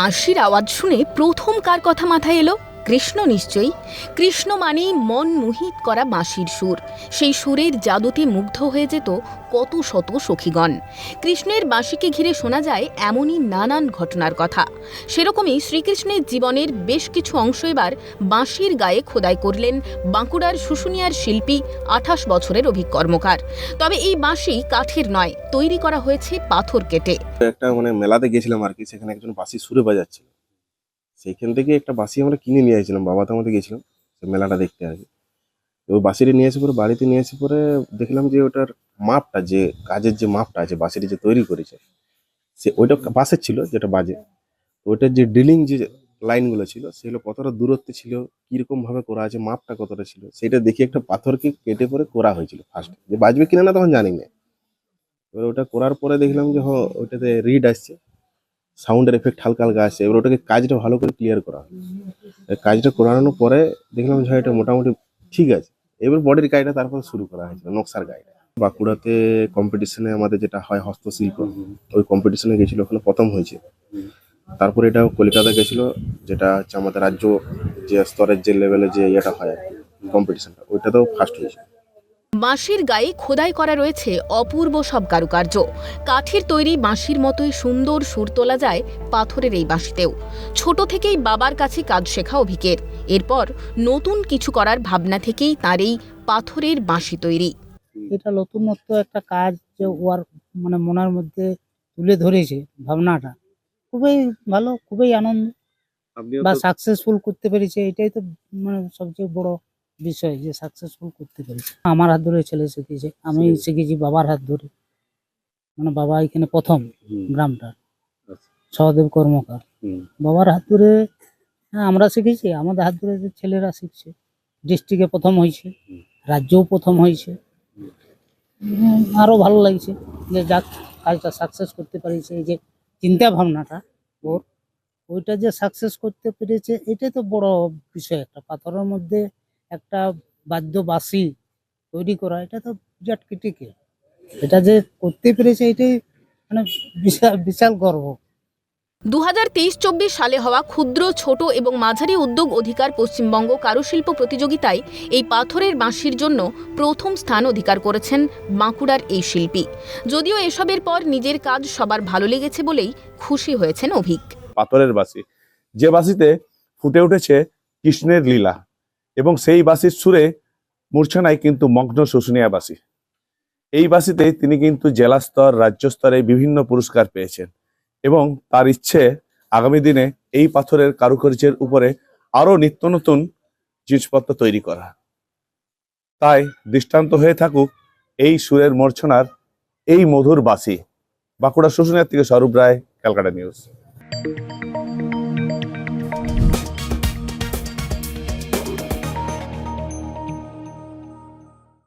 বাঁশির আওয়াজ শুনে প্রথম কার কথা মাথায় এলো? কৃষ্ণ নিশ্চয়ই। কৃষ্ণ মানেই মন মোহিত করা বাঁশির সুর। সেই সুরের জাদুতে মুগ্ধ হয়ে যেত কত শত সখীগণ। কৃষ্ণের বাঁশিকে ঘিরে শোনা যায় এমনই নানান ঘটনার কথা। সেরকমই শ্রীকৃষ্ণের জীবনের বেশ কিছু অংশ এবার বাঁশির গায়ে খোদাই করলেন বাঁকুড়ার শুশুনিয়ার শিল্পী আঠাশ বছরের অভিকর্মকার। তবে এই বাঁশি কাঠের নয়, তৈরি করা হয়েছে পাথর কেটে। একটা মানে মেলাতে গেছিলাম আর কি, সেখানে একজন বাঁশি সুরে বাজাচ্ছিল। সেইখান থেকে একটা বাঁশি আমরা কিনে নিয়ে আসছিলাম বাবা তো আমাদের গেছিলাম মেলাটা দেখতে আর কি। তো ওই বাঁশিটি নিয়ে এসে পরে, বাড়িতে নিয়ে এসে পরে দেখলাম যে ওটার মাপটা, যে কাজের যে মাপটা আছে বাঁশিটি যে তৈরি করেছে, সে ওইটা বাঁশের ছিল, যেটা বাজে। ওইটার যে ড্রিলিং যে লাইনগুলো ছিল, সেগুলো কতটা দূরত্বে ছিল, কীরকমভাবে করা আছে, মাপটা কতটা ছিল, সেটা দেখে একটা পাথরকে কেটে পরে করা হয়েছিল ফার্স্ট যে বাজবে কিনা না তখন জানি না। এবার ওটা করার পরে দেখলাম যে, হ, ওইটাতে রিড আসছে। সাউন্ডের এফেক্ট হালকা হালকা আসছে এবার ওটাকে কাজটা ভালো করে ক্লিয়ার করা কাজটা করানোর পরে দেখলাম যে এটা মোটামুটি ঠিক আছে। এবার বডির কাজটা তারপরে শুরু করা হয়েছিল নকশার কাজটা। বাঁকুড়াতে কম্পিটিশনে আমাদের যেটা হয় হস্তশিল্প ওই কম্পিটিশনে গেছিল ওখানে প্রথম হয়েছে। তারপরে এটা কলকাতা গেছিল যেটা হচ্ছে আমাদের রাজ্য যে স্তরের যে লেভেলে যে ইয়েটা হয় কম্পিটিশনটা ওইটাতেও ফার্স্ট হয়েছে। বাঁশির গায়ে খোদাই করা রয়েছে অপূর্ব সব কারুকার্য। কাঠের তৈরি বাঁশির মতোই সুন্দর সুর তোলা যায় পাথরের এই বাঁশিতেও। ছোট থেকেই বাবার কাছে কাজ শেখা অভিকের। এরপর নতুন কিছু করার ভাবনা থেকেই তার এই পাথরের বাঁশি তৈরি। এটা নতুনত্ব একটা কাজ যে ওর মানে মনের মধ্যে তুলে ধরেছে ভাবনাটা। খুবই ভালো খুবই আনন্দ বা সাকসেসফুল করতে পেরেছে এটাই তো মানে সবচেয়ে বড় বিষয় যে সাকসেসফুল করতে পেরেছে আমার হাত ধরে ছেলে শিখেছে আমি শিখেছি। বাবার হাত ধরে। মানে বাবা এখানে প্রথম হুম, গ্রামটা। আচ্ছা। সহদেব কর্মকার। বাবার হাত ধরে হ্যাঁ আমরা শিখেছি আমাদের হাত ধরে যে ছেলেরা শিখছে ডিস্ট্রিক্টে প্রথম হয়েছে। রাজ্যও প্রথম হয়েছে। আরও ভালো লাগছে যে যাক কাজটা সাকসেস করতে পারিছে। এই যে চিন্তা ভাবনাটা ওর ওইটা যে সাকসেস করতে পেরেছে এটাই তো বড় বিষয় একটা। পাথরের মধ্যে একটা বাদ্য বাঁশি তৈরি করা এটা তো বিরাট ক্রিটিক্যাল এটা যে করতে পেরেছে এটাই মানে বিশাল বিশাল গর্ব। দু হাজার তেইশ চব্বিশ সালে হওয়া ক্ষুদ্র ছোট এবং মাঝারি উদ্যোগ অধিকার পশ্চিমবঙ্গ কারুশিল্প প্রতিযোগিতায় এই পাথরের বাঁশির জন্য প্রথম স্থান অধিকার করেছেন বাঁকুড়ার এই শিল্পী। যদিও এসবের পর নিজের কাজ সবার ভালো লেগেছে বলেই খুশি হয়েছেন অভিক। পাথরের বাঁশি। যে বাঁশিতে ফুটে উঠেছে কৃষ্ণের লীলা এবং সেই বাসির সুরে মূর্ছনায় কিন্তু মগ্ন শুশুনিয়া বাঁশি এই বাঁশিতে তিনি কিন্তু জেলা স্তর রাজ্য স্তরে বিভিন্ন পুরস্কার পেয়েছেন এবং তার ইচ্ছে আগামী দিনে এই পাথরের কারুকার্যের উপরে আরও নিত্য নতুন জিনিসপত্র তৈরি করা। তাই দৃষ্টান্ত হয়ে থাকুক এই সুরের মূর্ছনার এই মধুর বাঁশি বাঁকুড়া শুশুনিয়ার থেকে স্বরূপ রায়, ক্যালকাটা নিউজ।